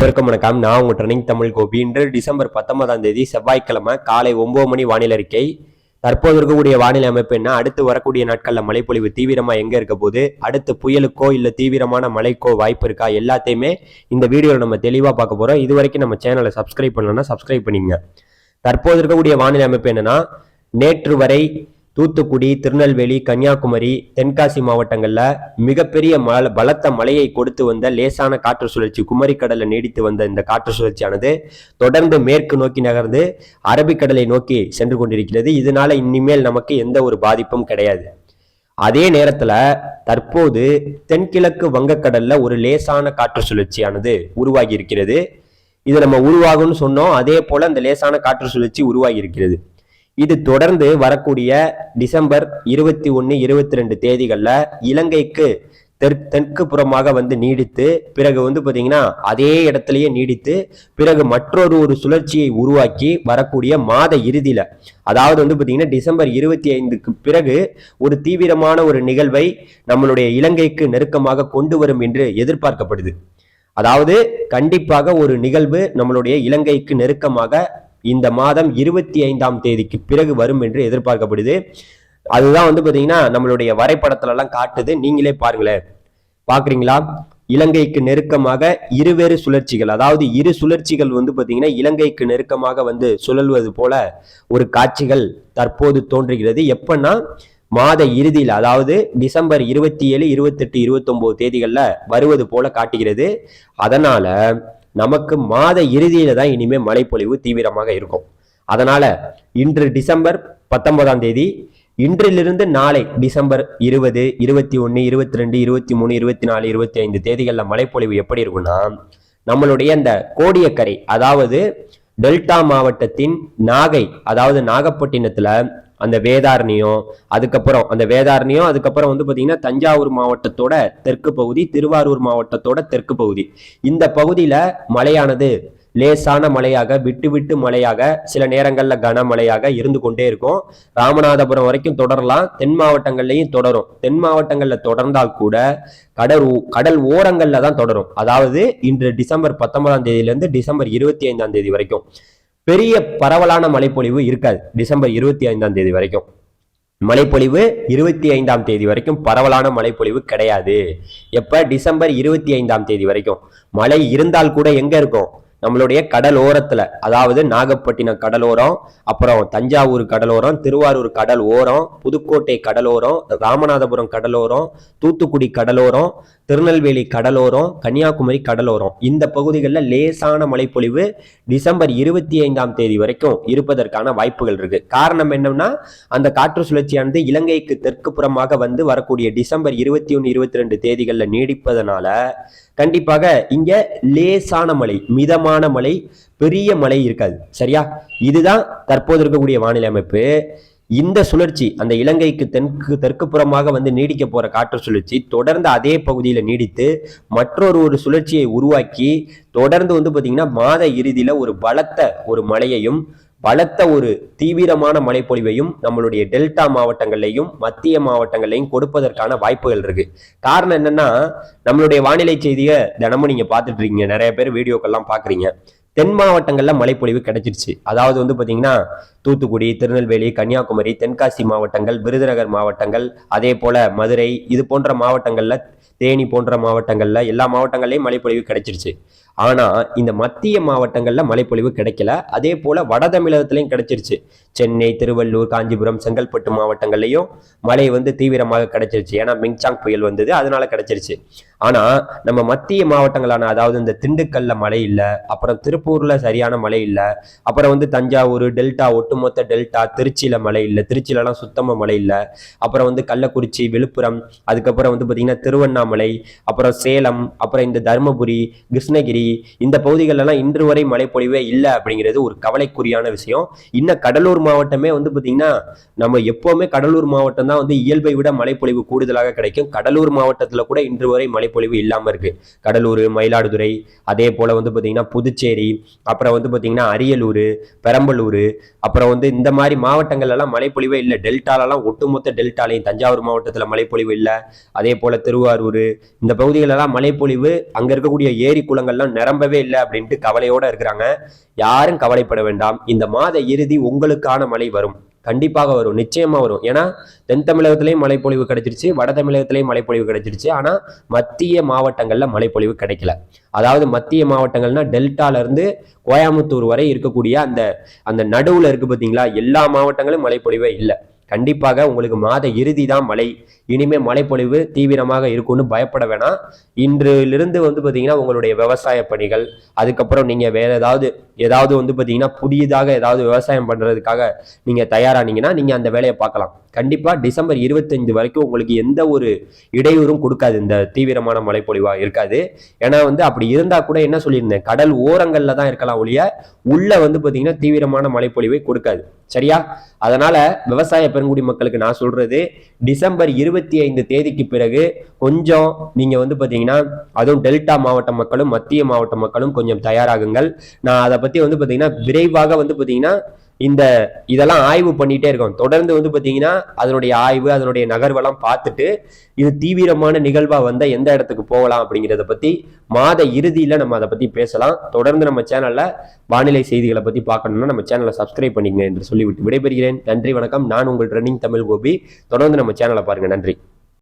அனைவருக்கும் வணக்கம். நான் உங்க ட்ரெனிங் தமிழ் கோபி. இன்று டிசம்பர் பத்தொன்பதாம் தேதி செவ்வாய்க்கிழமை காலை ஒன்பது மணி வானிலை அறிக்கை. தற்போது இருக்கக்கூடிய வானிலை அமைப்பு என்ன? அடுத்து வரக்கூடிய நாட்களில் மழைப்பொழிவு தீவிரமா எங்க இருக்க போது அடுத்து புயலுக்கோ இல்ல தீவிரமான மழைக்கோ வாய்ப்பு இருக்கா? எல்லாத்தையுமே இந்த வீடியோவில் நம்ம தெளிவா பார்க்க போறோம். இது வரைக்கும் நம்ம சேனலை சப்ஸ்கிரைப் பண்ணலன்னா சப்ஸ்கிரைப் பண்ணிங்க தற்போது இருக்கக்கூடிய வானிலை அமைப்பு என்னன்னா நேற்று வரை தூத்துக்குடி திருநெல்வேலி கன்னியாகுமரி தென்காசி மாவட்டங்களில் மிகப்பெரிய மழை பலத்த மழையை கொடுத்து வந்த லேசான காற்று சுழற்சி குமரிக்கடலில் நீடித்து வந்த இந்த காற்று சுழற்சியானது தொடர்ந்து மேற்கு நோக்கி நகர்ந்து அரபிக்கடலை நோக்கி சென்று கொண்டிருக்கிறது. இதனால இனிமேல் நமக்கு எந்த ஒரு பாதிப்பும் கிடையாது. அதே நேரத்தில் தற்போது தென்கிழக்கு வங்கக்கடலில் ஒரு லேசான காற்று சுழற்சியானது உருவாகி இருக்கிறது இது நம்ம உருவாகும்னு சொன்னோம். அதே போல அந்த லேசான காற்று சுழற்சி உருவாகி இருக்கிறது இது தொடர்ந்து வரக்கூடிய டிசம்பர் இருபத்தி ஒன்று இருபத்தி ரெண்டு தேதிகளில் இலங்கைக்கு தெற் தெற்கு புறமாக வந்து நீடித்து பிறகு வந்து பார்த்தீங்கன்னா அதே இடத்துலயே நீடித்து பிறகு மற்றொரு ஒரு சுழற்சியை உருவாக்கி வரக்கூடிய மாத இறுதியில் அதாவது வந்து பார்த்தீங்கன்னா டிசம்பர் இருபத்தி ஐந்துக்கு பிறகு ஒரு தீவிரமான ஒரு நிகழ்வை நம்மளுடைய இலங்கைக்கு நெருக்கமாக கொண்டு வரும் என்று எதிர்பார்க்கப்படுது. அதாவது கண்டிப்பாக ஒரு நிகழ்வு நம்மளுடைய இலங்கைக்கு நெருக்கமாக இந்த மாதம் இருபத்தி ஐந்தாம் தேதிக்கு பிறகு வரும் என்று எதிர்பார்க்கப்படுது. அதுதான் வந்து பார்த்தீங்கன்னா நம்மளுடைய வரைபடத்துலெல்லாம் காட்டுது. நீங்களே பாருங்களேன். பார்க்குறீங்களா இலங்கைக்கு நெருக்கமாக இருவேறு சுழற்சிகள் அதாவது இரு சுழற்சிகள் வந்து பார்த்தீங்கன்னா இலங்கைக்கு நெருக்கமாக வந்து சுழல்வது போல ஒரு காட்சிகள் தற்போது தோன்றுகிறது. எப்பன்னா மாத இறுதியில் அதாவது டிசம்பர் இருபத்தி ஏழு இருபத்தெட்டு இருபத்தொம்போது தேதிகளில் வருவது போல காட்டுகிறது. அதனால நமக்கு மாத இறுதியில தான் இனிமே மழைப்பொழிவு தீவிரமாக இருக்கும். அதனால இன்று டிசம்பர் பத்தொன்பதாம் தேதி இன்றிலிருந்து நாளை டிசம்பர் இருபது இருபத்தி ஒன்று இருபத்தி ரெண்டு இருபத்தி மூணு இருபத்தி நாலு இருபத்தி ஐந்து தேதிகளில் மழைப்பொழிவு எப்படி இருக்கும்னா நம்மளுடைய இந்த கோடியக்கரை அதாவது டெல்டா மாவட்டத்தின் நாகை அதாவது நாகப்பட்டினத்துல அந்த வேதாரண்யம் அதுக்கப்புறம் அந்த வேதாரண்யம் அதுக்கப்புறம் வந்து பார்த்தீங்கன்னா தஞ்சாவூர் மாவட்டத்தோட தெற்கு பகுதி திருவாரூர் மாவட்டத்தோட தெற்கு பகுதி. இந்த பகுதியில் மழையானது லேசான மழையாக விட்டு விட்டு மழையாக சில நேரங்களில் கனமழையாக இருந்து கொண்டே இருக்கும். ராமநாதபுரம் வரைக்கும் தொடரலாம். தென் மாவட்டங்கள்லையும் தொடரும். தென் மாவட்டங்களில் தொடர்ந்தால் கூட கடல் கடல் ஓரங்களில் தான் தொடரும். அதாவது இன்று டிசம்பர் பத்தொன்பதாம் தேதியிலேருந்து டிசம்பர் இருபத்தி ஐந்தாம் தேதி வரைக்கும். பெரிய பரவலான மழைப்பொழிவு இருக்காது. டிசம்பர் இருபத்தி ஐந்தாம் தேதி வரைக்கும். மழைப்பொழிவு இருபத்தி ஐந்தாம் தேதி வரைக்கும் பரவலான மழைப்பொழிவு கிடையாது. எப்ப? டிசம்பர் இருபத்தி ஐந்தாம் தேதி வரைக்கும். மழை இருந்தால் கூட எங்க இருக்கும்? நம்மளுடைய கடலோரத்துல அதாவது நாகப்பட்டினம் கடலோரம் அப்புறம் தஞ்சாவூர் கடலோரம் திருவாரூர் கடல் ஓரம் புதுக்கோட்டை கடலோரம் ராமநாதபுரம் கடலோரம் தூத்துக்குடி கடலோரம் திருநெல்வேலி கடலோரம் கன்னியாகுமரி கடலோரம். இந்த பகுதிகளில் லேசான மழைப்பொழிவு டிசம்பர் இருபத்தி ஐந்தாம் தேதி வரைக்கும் இருப்பதற்கான வாய்ப்புகள் இருக்கு. காரணம் என்னன்னா அந்த காற்று சுழற்சியானது இலங்கைக்கு தெற்கு புறமாக வந்து வரக்கூடிய டிசம்பர் இருபத்தி ஒன்று இருபத்தி ரெண்டு தேதிகளில் நீடிப்பதனால கண்டிப்பாக இங்க லேசான மழை மிதமான மழை பெரிய மழை இருக்காது. சரியா? இதுதான் தற்போது இருக்கக்கூடிய வானிலை அமைப்பு. இந்த சுழற்சி அந்த இலங்கைக்கு தெற்கு தெற்கு புறமாக வந்து நீடிக்க போற காற்று சுழற்சி தொடர்ந்து அதே பகுதியில் நீடித்து மற்றொரு ஒரு சுழற்சியை உருவாக்கி தொடர்ந்து வந்து பார்த்தீங்கன்னா மாத இறுதியில ஒரு பலத்த ஒரு மழையையும் பலத்த ஒரு தீவிரமான மழைப்பொழிவையும் நம்மளுடைய டெல்டா மாவட்டங்கள்லையும் மத்திய மாவட்டங்கள்லையும் கொடுப்பதற்கான வாய்ப்புகள் இருக்கு. காரணம் என்னன்னா நம்மளுடைய வானிலை செய்தியை தினமும் நீங்க பார்த்துட்டு இருக்கீங்க. நிறைய பேர் வீடியோக்கெல்லாம் பாக்குறீங்க தென் மாவட்டங்கள்ல மழைப்பொழிவு கிடைச்சிருச்சு. அதாவது வந்து பாத்தீங்கன்னா தூத்துக்குடி திருநெல்வேலி கன்னியாகுமரி தென்காசி மாவட்டங்கள் விருதுநகர் மாவட்டங்கள் அதே போல மதுரை இது போன்ற மாவட்டங்கள்ல தேனி போன்ற மாவட்டங்கள்ல எல்லா மாவட்டங்கள்லயும் மழைப்பொழிவு கிடைச்சிருச்சு. ஆனால் இந்த மத்திய மாவட்டங்களில் மழைப்பொழிவு கிடைக்கல. அதே போல் வட தமிழகத்திலையும் கிடைச்சிருச்சு. சென்னை திருவள்ளூர் காஞ்சிபுரம் செங்கல்பட்டு மாவட்டங்கள்லையும் மழை வந்து தீவிரமாக கிடைச்சிருச்சு. ஏன்னா மிங்சாங் புயல் வந்தது அதனால கிடைச்சிருச்சு. ஆனால் நம்ம மத்திய மாவட்டங்களான அதாவது இந்த திண்டுக்கல்ல மழை இல்லை அப்புறம் திருப்பூரில் சரியான மழை இல்லை அப்புறம் வந்து தஞ்சாவூர் டெல்டா ஒட்டுமொத்த டெல்டா திருச்சியில் மழை இல்லை திருச்சியிலலாம் சுத்தமாக மழை இல்லை அப்புறம் வந்து கள்ளக்குறிச்சி விழுப்புரம் அதுக்கப்புறம் வந்து பார்த்திங்கன்னா திருவண்ணாமலை அப்புறம் சேலம் அப்புறம் இந்த தருமபுரி கிருஷ்ணகிரி இந்த பகுதிகளெல்லாம் இன்று வரை மழைப்பொழிவே இல்லை அப்படிங்கிறது ஒரு கவலைக்குரியான விஷயம். இன்னும் கடலூர் மாவட்டமே வந்து பாத்தீங்கன்னா நம்ம எப்போவுமே கடலூர் மாவட்டம் தான் வந்து இயல்பை விட மழைப்பொழிவு கூடுதலாக கிடைக்கும். கடலூர் மாவட்டத்தில் கூட இன்று வரை மழைப்பொழிவு இல்லாமல் இருக்கு. கடலூர் மயிலாடுதுறை அதே போல வந்து பாத்தீங்கன்னா புதுச்சேரி அப்புறம் வந்து பாத்தீங்கன்னா அரியலூர் பெரம்பலூர் அப்புறம் வந்து இந்த மாதிரி மாவட்டங்கள்லாம் எல்லாம் மழைப்பொழிவே இல்லை. டெல்டாலலாம் ஒட்டுமொத்த டெல்டாலையும் தஞ்சாவூர் மாவட்டத்தில் மழைப்பொழிவு இல்லை. அதே போல திருவாரூர் இந்த பகுதிகளெல்லாம் மழைப்பொழிவு அங்க இருக்கக்கூடிய ஏரி குளங்கள்லாம் இன்னும் நிரம்பவே இல்லை அப்படின்ட்டு கவலையோட இருக்கிறாங்க. யாரும் கவலைப்பட வேண்டாம். இந்த மாத இறுதி உங்களுக்கான மழை வரும். கண்டிப்பாக வரும். நிச்சயமா வரும். ஏன்னா தென் தமிழகத்திலையும் மழைப்பொழிவு கிடைச்சிருச்சு. வட தமிழகத்திலையும் மழைப்பொழிவு கிடைச்சிருச்சு. ஆனா மத்திய மாவட்டங்கள்ல மழைப்பொழிவு கிடைக்கல. அதாவது மத்திய மாவட்டங்கள்னா டெல்டால இருந்து கோயம்புத்தூர் வரை இருக்கக்கூடிய அந்த அந்த நடுவுல இருக்கு பாத்தீங்களா? எல்லா மாவட்டங்களும் மழைப்பொழிவே இல்லை. கண்டிப்பாக உங்களுக்கு மாத இறுதி தான் மழை. இனிமேல் மழைப்பொழிவு தீவிரமாக இருக்கும்னு பயப்பட வேணாம். இன்றிலிருந்து வந்து பார்த்தீங்கன்னா உங்களுடைய விவசாய பணிகள் அதுக்கப்புறம் நீங்கள் வேறு ஏதாவது ஏதாவது வந்து பார்த்தீங்கன்னா புதியதாக ஏதாவது விவசாயம் பண்ணுறதுக்காக நீங்கள் தயாரானீங்கன்னா நீங்கள் அந்த வேலையை பார்க்கலாம். கண்டிப்பாக டிசம்பர் இருபத்தஞ்சு வரைக்கும் உங்களுக்கு எந்த ஒரு இடையூறும் கொடுக்காது. இந்த தீவிரமான மழைப்பொழிவாக இருக்காது. ஏன்னா வந்து அப்படி இருந்தால் கூட என்ன சொல்லியிருந்தேன்? கடல் ஓரங்களில் தான் இருக்கலாம் ஒழிய உள்ள வந்து பார்த்தீங்கன்னா தீவிரமான மழைப்பொழிவை கொடுக்காது. சரியா? அதனால விவசாய பெருங்குடி மக்களுக்கு நான் சொல்றது டிசம்பர் இருபத்தி ஐந்து தேதிக்கு பிறகு கொஞ்சம் நீங்க வந்து பாத்தீங்கன்னா அதுவும் டெல்டா மாவட்ட மக்களும் மத்திய மாவட்ட மக்களும் கொஞ்சம் தயாராகுங்கள். நான் அதை பத்தி வந்து பாத்தீங்கன்னா விரைவாக வந்து பாத்தீங்கன்னா இந்த இதெல்லாம் ஆய்வு பண்ணிட்டே இருக்கோம். தொடர்ந்து வந்து பார்த்தீங்கன்னா அதனுடைய ஆய்வு அதனுடைய நகர்வெல்லாம் பார்த்துட்டு இது தீவிரமான நிகழ்வாக வந்தால் எந்த இடத்துக்கு போகலாம் அப்படிங்கிறத பற்றி மாத இறுதியில் நம்ம அதை பற்றி பேசலாம். தொடர்ந்து நம்ம சேனலில் வானிலை செய்திகளை பற்றி பார்க்கணும்னா நம்ம சேனலை சப்ஸ்கிரைப் பண்ணிக்கங்க என்று சொல்லிவிட்டு விடைபெறுகிறேன். நன்றி வணக்கம். நான் உங்கள் ரன்னிங் தமிழ் கோபி. தொடர்ந்து நம்ம சேனலை பாருங்கள் நன்றி.